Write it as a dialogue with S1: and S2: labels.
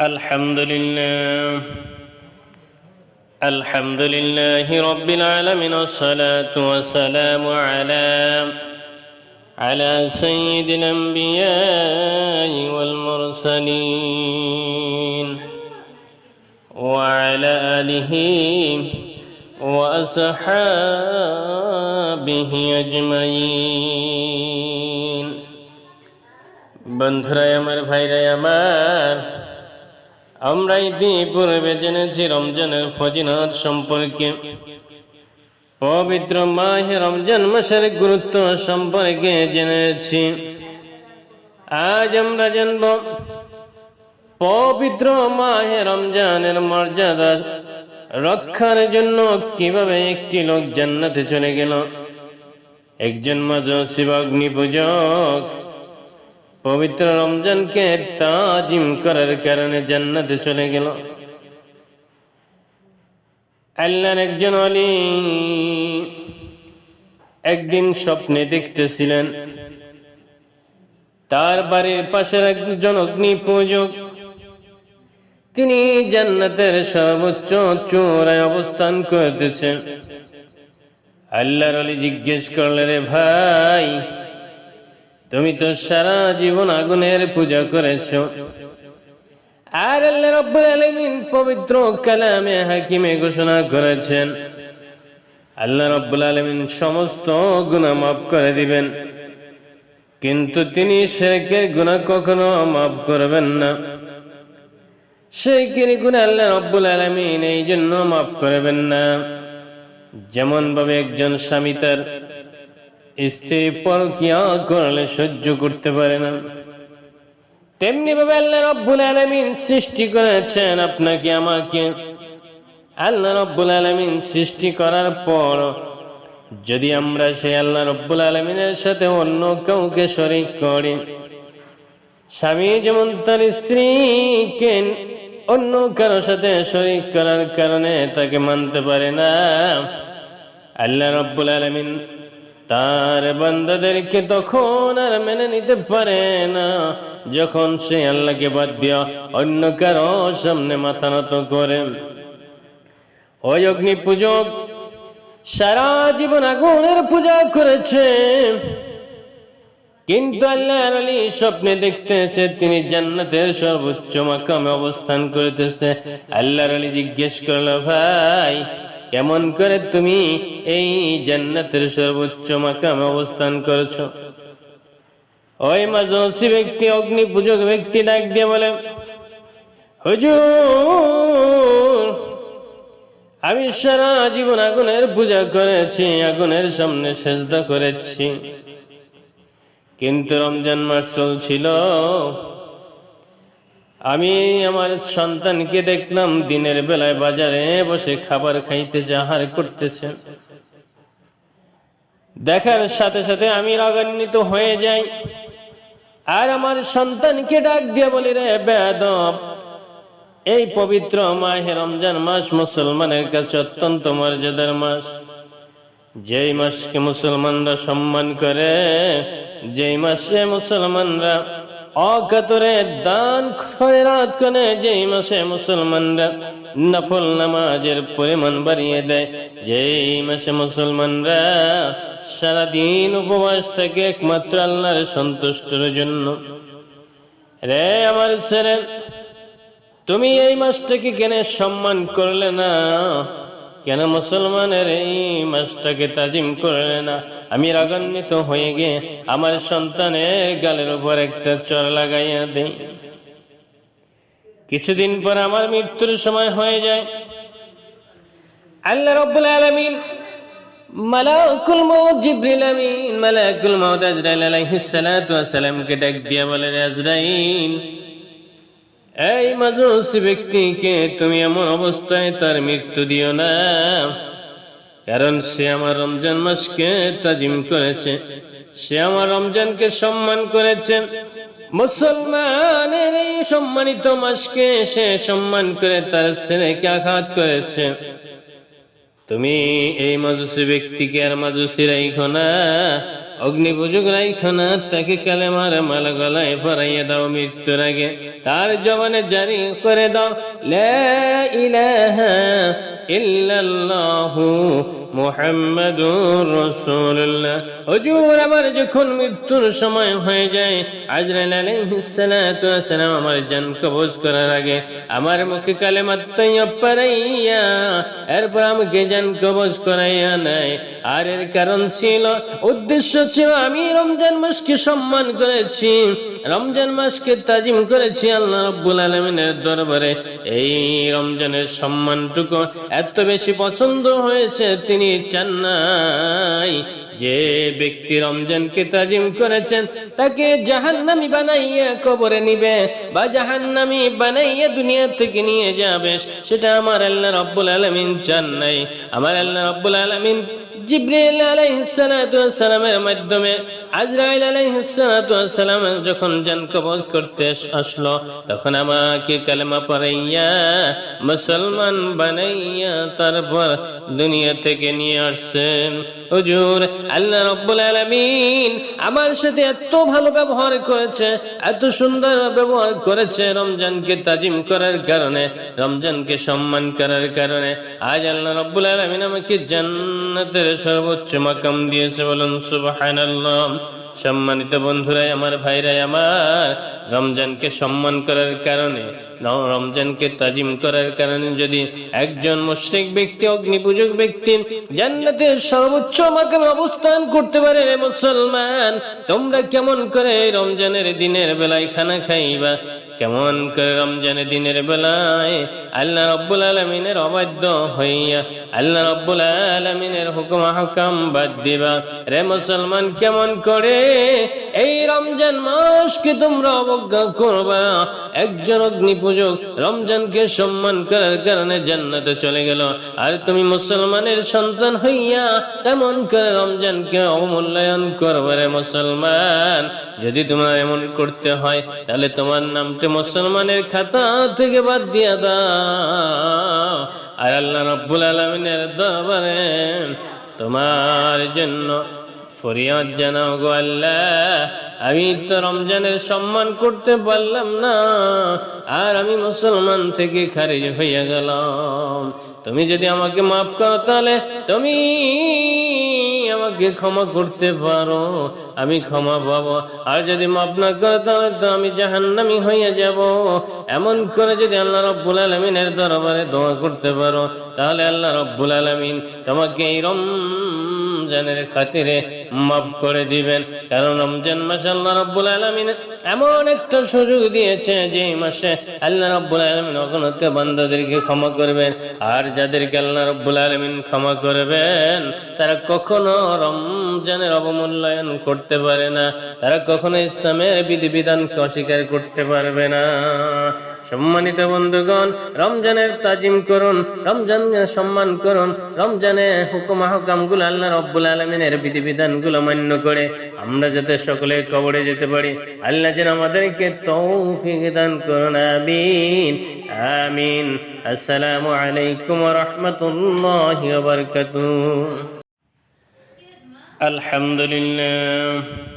S1: الحمد لله الحمد لله رب العالمين والصلاة والسلام على على سيد الأنبياء والمرسلين وعلى آله وأصحابه أجمعين বন্ধুরাই আমার ভাইরাই আমার আমরা ইতিপূর্বে জেনেছি রমজানের ফজিনত সম্পর্কে। পবিত্র মাহে রমজান মাসের গুরুত্ব সম্পর্কে জেনেছি। আজ আমরা জানব পবিত্র মাহে রমজানের মর্যাদা রক্ষার জন্য কীভাবে একটি লোক জান্নাতে চলে গেল। একজন মাজসিব অগ্নি পূজক পবিত্র রমজানকে তাজিম করার কারণে জান্নাতে চলে গেল। আল্লাহর একজন অলি একদিন স্বপ্নে দেখতেছিলেন। তার বাড়ির পাশের একজন অগ্নি পূজক। তিনি জান্নাতের সর্বোচ্চ চূড়ায় অবস্থান করতেছেন। আল্লাহর অলি জিজ্ঞেস করলে রে ভাই তুমি তো সারা জীবন আগুনের পূজা করেছ। আর রব্বুল পবিত্র কালামে হাকিমে ঘোষণা করেছেন, আল্লাহ রব্বুল আলামিন সমস্ত গুনাহ মাফ করে দিবেন। কিন্তু তিনি শেখের গুনাহ কখনো মাফ করবেন না। শেখের গুনাহ আল্লাহ রব্বুল আলামিন এই জন্য মাফ করবেন না। যেমন ভাবে একজন স্বামী তার স্ত্রী পরকিয়া করলে সহ্য করতে পারে না। তেমনি ভাবে আল্লাহ রব্বুল আলমিন সৃষ্টি করেছেন আপনাকে, আমাকে। আল্লাহ রব্বুল আলমিন সৃষ্টি করার পর যদি আমরা সেই আল্লাহ রব্বুল আলমিনের সাথে অন্য কাউকে শরিক করি, স্বামী যেমন তার স্ত্রীকে অন্য কারও সাথে শরিক করার কারণে তাকে মানতে পারে না, আল্লাহ রব্বুল আলমিন তার বান্দাদেরকে তখন আর মেনে নিতে পারে না। যখন সে আল্লাহকে বাদ দিয়া অন্য কারও সামনে মাথা নত করে। ওই অগ্নি পূজক, সারা জীবন আগুনের পূজা করেছে। কিন্তু আল্লাহর আলী স্বপ্নে দেখতেছে, তিনি জান্নাতের সর্বোচ্চ মাকামে অবস্থান করতেছে। আল্লাহর আলী জিজ্ঞেস করল, ভাই কেমন করে তুমি এই জান্নাতের সর্বোচ্চ মাকামে অবস্থান করেছ? ওই মাজসি ব্যক্তি অগ্নি পূজক ব্যক্তি ডাক দিয়ে বলে, হুজুর, আমি সারা জীবন আগুনের পূজা করেছি, আগুনের সামনে সেজদা করেছি। কিন্তু রমজান মাস চলছিল। আমি আমার সন্তানকে দেখলাম দিনের বেলায় বাজারে বসে খাবার খাইতে আহার করতেছে দেখার সাথে সাথে আমি রাগান্বিত হয়ে যাই। আর আমার সন্তানকে ডাক দিয়ে বলি, রে বেদব এই পবিত্র মাহে রমজান মাস মুসলমানের কাছে অত্যন্ত মর্যাদার মাস। যেই মাসকে মুসলমানরা সম্মান করে, যেই মাসে মুসলমানরা অকাতরে দান খয়রাত করে যেই মাসে মুসলমানরা নফল নামাজের পরিমাণ বাড়িয়ে দেয়, যেই মাসে মুসলমানরা সারাদিন উপবাস থেকে একমাত্র আল্লাহর সন্তুষ্টর জন্য। রে আমার ছেলে, তুমি এই মাসটাকে কেন সম্মান করলে না? কেন মুসলমানের এই মাসটাকে তাজিম করলে না? আমি রাগান্বিত হয়ে গিয়ে আমার সন্তানের গালের উপর একটা চর লাগাইয়া দেই। কিছুদিন পর আমার মৃত্যুর সময় হয়ে যায়। আল্লাহ রব্বুল আলমিন মালাকুল জিব্রিল আমিন মালাকুল মৌত আজরাইল আলাইহিস সালাতু ওয়াস সালামকে ডাক দিয়া বলে আজরাইল এই মাজুসি ব্যক্তিকে তুমি এমন অবস্থায় তার মৃত্যু দিও না। কারণ সে আমার রমজান মাসকে তাজিম করেছে। সে আমার রমজানকে সম্মান করেছে। মুসলমানের এই সম্মানিত মাসকে সে সম্মান করে তার ছেলেকে আঘাত করেছে। তুমি এই মাজুসি ব্যক্তিকে আর মাজুসি রাইখো না অগ্নি পুজুক রাইখো না, তাকে কালে মার মাল গলায় ফরাইয়া দাও মৃত্যুর আগে। তার জবানে জারি করে দাও, লা ইলাহা ইল্লাল্লাহু মুহাম্মাদুর রাসূলুল্লাহ। হুজুর, আমার যখন মৃত্যুর সময় হয়ে যায়, আজরাইল আলাইহিস সালাতু আমার জান কবজ করার আগে আমার মুখে কালেমা তৈয়ব পড়াইয়া, এরপর আমাকে জান কবজ করাইয়া নেয়। আর এর কারণ ছিল, উদ্দেশ্য ছিল, আমি রমজান মাসকে সম্মান করেছি, রমজান মাসকে তাজিম করেছি আল্লাহ রব্বুল আলমিনের দরবারে। এই রমজানের সম্মানটুকু এত বেশি পছন্দ হয়েছে, তিনি চান নাই যে ব্যক্তি রমজানকে তাজিম করেছেন, তাকে জাহান্নামি বানাইয়া কবরে নিবে বা জাহান্নামি বানাইয়া দুনিয়া থেকে নিয়ে যাবে। সেটা আমার আল্লাহ রব্বুল আলমিন চান নাই। আমার আল্লাহ রব্বুল আলমিন জিব্রাইল আলাইহিস সালাতু ওয়াস সালামের মাধ্যমে আজরাইল আলাইহিস সালাতু ওয়াস সালাম যখন জান কবজ করতে আসলো, তখন আমাকে কালেমা পড়াইয়া, মুসলমান বানাইয়া তারপর দুনিয়া থেকে নিয়ে আসছেন। হুজুর, আল্লাহ রাব্বুল আলামিন আমার সাথে এত ভালো ব্যবহার করেছে, এত সুন্দর ব্যবহার করেছে রমজানকে তাজিম করার কারণে, রমজানকে সম্মান করার কারণে। আজ আল্লাহ রাব্বুল আলামিন আমাকে জান্নাতের সর্বোচ্চ মাকাম দিয়েছে বলুন, সুবহানাল্লাহ। সম্মানিত বন্ধুরাই, আমার ভাইরাই, আমার রমজানকে সম্মান করার কারণে, রমজানকে তাজিম করার কারণে যদি একজন মুশ্রিক ব্যক্তি অগ্নি পূজক ব্যক্তি জান্নাতের সর্বোচ্চ মাকে অবস্থান করতে পারে মুসলমান, তোমরা কেমন করে রমজানের দিনের বেলায় খানা খাইবা? কেমন করে রমজানের দিনের বেলায় আল্লাহ রব্বুল আলমিনের অবাধ্য হইয়া আল্লাহ রব্বুল আলমিনের হুকুম হকাম বাদ দিবা। রে মুসলমান, কেমন করে এই রমজান মাসকে তোমরা অবজ্ঞা করবা? একজন অগ্নি পূজক রমজানকে সম্মান করার কারণে জান্নাতে চলে গেল। আর তুমি মুসলমানের সন্তান হইয়া তেমন করে রমজানকে অবমূল্যায়ন করবারে মুসলমান। যদি তোমার এমন করতে হয়, তাহলে তোমার নামতে মুসলমানের খাতা থেকে বাদ দিয়া দাও। আর আল্লাহ রব্বুল আলমিনের দরবারে তোমার জন্য ফরিয়াদ জানাও গো আল্লাহ। আমি তো রমজানের সম্মান করতে পারলাম না, আর আমি মুসলমান থেকে খারিজ হইয়া গেলাম। তুমি যদি আমাকে মাফ করো তাহলে তুমি আমাকে ক্ষমা করতে পারো, আমি ক্ষমা পাবো। আর যদি মাফ না করো তাহলে তো আমি জাহান্নামি হইয়া যাব। এমন করে যদি আল্লাহ রব্বুল আলমিনের দরবারে দোয়া করতে পারো, তাহলে আল্লাহ রব্বুল আলমিন তোমাকে এই রমজানের খাতিরে মাফ করে দিবেন। কারণ রমজান মাসে আল্লাহ রব্বুল আলমিন এমন একটা সুযোগ দিয়েছে যে মাসে আল্লাহ রব্বুল আলমিন অগণত বান্দাদেরকে ক্ষমা করবেন। আর যাদেরকে আল্লাহ রব্বুল আলমিন ক্ষমা করবেন, তারা কখনো রমজানের অবমূল্যায়ন করতে পারে না। তারা কখনো ইসলামের বিধিবিধানকে অস্বীকার করতে পারবে না। সম্মানিত বন্ধুগণ, রমজানের তাজিম করুন, রমজানের সম্মান করুন, রমজানে হুকুম হকামগুলো আল্লাহ রব্বুল আলমিনের বিধিবিধানগুলো মান্য করে আমরা যাতে সকলে কবরে যেতে পারি। আল্লাহ যেন আমাদেরকে তৌফিক দান করুন, আমিন। আমিন। আসসালামু আলাইকুম রহমতুল্লাহ রাহমাতুল্লাহি আলহামদুলিল্লাহ।